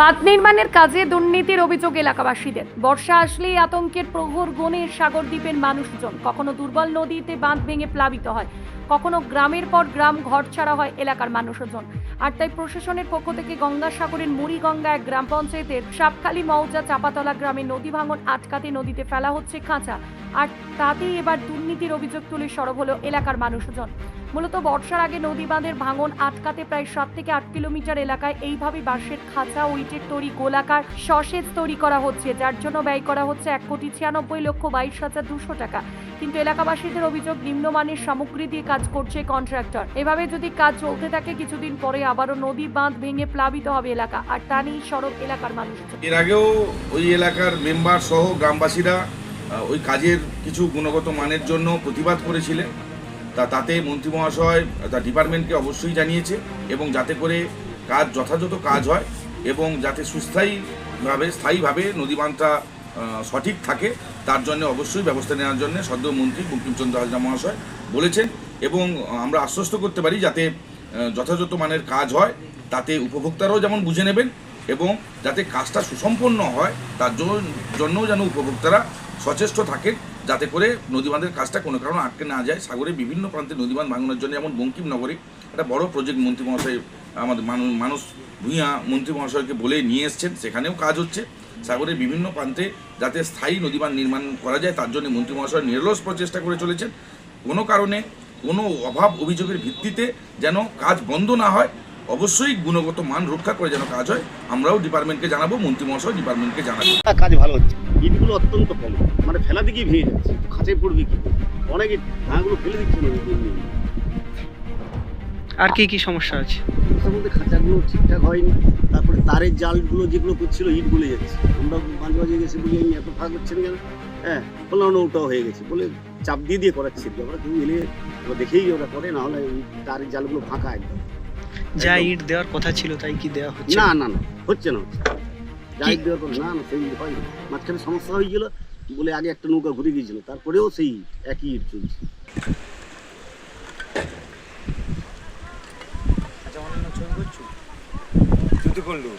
বাঁধ নির্মাণের কাজে দুর্নীতির অভিযোগ এলাকাবাসীদের। বর্ষা আসলেই আতঙ্কের প্রহর গণে সাগরদ্বীপের মানুষজন। কখনো দুর্বল নদীতে বাঁধ ভেঙে প্লাবিত হয়। কখনো গ্রামের পর গ্রাম ঘর ছাড়া হয় এলাকার মানুষজন। আর তাই প্রশাসনের পক্ষ থেকে গঙ্গাসাগরের মুড়িগঙ্গা এক গ্রাম পঞ্চায়েতের সাপখালি মৌজা চাপাতলা গ্রামে নদী ভাঙন আটকাতে নদীতে ফেলা হচ্ছে খাঁচা আর তাতেই এবার দুর্নীতির অভিযোগ তুলে সরব হলো এলাকার মানুষজন। মূলত বর্ষার আগে নদী বাঁধের ভাঙন আটকাতে প্রায় সাত থেকে আট কিলোমিটার এলাকায় এইভাবে বাঁশের খাঁচা ও ইটের তৈরি গোলাকার সসেজ তৈরি করা হচ্ছে, যার জন্য ব্যয় করা হচ্ছে এক কোটি ছিয়ানব্বই লক্ষ বাইশ হাজার দুশো টাকা। কিন্তু এলাকাবাসীদের অভিযোগ, নিম্নমানের সামগ্রী দিয়ে কাজ করছে কন্ট্রাক্টর। এভাবে যদি কাজ চলতে থাকে, কিছুদিন পরে আবারও নদী বাঁধ ভেঙে প্লাবিত হবে এলাকা। আর তা নিয়েই সড়ক এলাকার মানুষজন। এর আগেও ওই এলাকার মেম্বার সহ গ্রামবাসীরা ওই কাজের কিছু গুণগত মানের জন্য প্রতিবাদ করেছিলেন। তা তাতে মন্ত্রী মহাশয় তার ডিপার্টমেন্টকে অবশ্যই জানিয়েছে এবং যাতে করে কাজ যথাযথ কাজ হয় এবং যাতে সুস্থায়ীভাবে স্থায়ীভাবে আহ, সঠিক থাকে তার জন্য অবশ্যই ব্যবস্থা নেওয়ার জন্য সদ্য মন্ত্রী বঙ্কিমচন্দ্র হাজরা মহাশয় বলেছেন এবং আমরা আশ্বস্ত করতে পারি যাতে যথাযথ মানের কাজ হয় তাতে উপভোক্তারাও যেমন বুঝে নেবেন এবং যাতে কাজটা সুসম্পন্ন হয় তার জন্য- যেন উপভোক্তারা সচেষ্ট থাকেন যাতে করে নদীবাঁধের কাজটা কোনো কারণে আটকে না যায়। সাগরে বিভিন্ন প্রান্তে নদীবাঁধ ভাঙানোর জন্য যেমন বঙ্কিমনগরে একটা বড় প্রজেক্ট মন্ত্রী মহাশয় আমাদের মানুষ ভূঁইয়া মন্ত্রী মহাশয়কে বলে নিয়ে এসছেন, সেখানেও কাজ হচ্ছে। সাগরের বিভিন্ন প্রান্তে যাতে স্থায়ী নদীবাঁধ নির্মাণ করা যায়, তার জন্য মন্ত্রী মহাশয় নিরলস প্রচেষ্টা করে চলেছেন। কোনো কারণে, কোনো অভাব অভিযোগের ভিত্তিতে যেন কাজ বন্ধ না হয়, অবশ্যই গুণগত মান রক্ষা করে যেন কাজ হয়, আমরাও ডিপার্টমেন্টকে জানাব, মন্ত্রী মহাশয় ডিপার্টমেন্টকে জানাব কাজ ভালো হচ্ছে। ইটগুলো অত্যন্ত কম। মানে ফেলা দিকেই ভেঙে যাচ্ছে খাঁচায় পড়বে কি অনেক ইট ভাঙাগুলো ফেলে দিচ্ছে না আর কি কি সমস্যা আছে? তার মধ্যে খাঁচাগুলো ঠিকঠাক হয়নি তারপরে তারের জালগুলো যেগুলো করছিল ইট গলে যাচ্ছে। আমরা মাঝে মাঝে গেছি বলি আমি এত ভাগ হচ্ছে না কেন? হ্যাঁ বললাম না ওটাও হয়ে গেছে। বলে চাপ দিয়ে দিয়ে করাচ্ছি। আমরা কেউ এলে দেখেই ওরা করে না হলে তারের জালগুলো ফাঁকা একদম। যা। ইট দেওয়ার কথা ছিল তাই কি দেওয়া হচ্ছে? না না না হচ্ছে না। যাই দেওয়ার পর না না সেই হয়নি। মাঝখানে সমস্যা হয়েছিল বলে আগে একটা নৌকা ঘুরে গিয়েছিল তারপরেও সেই একই ইট চলছে তুই তো করলু।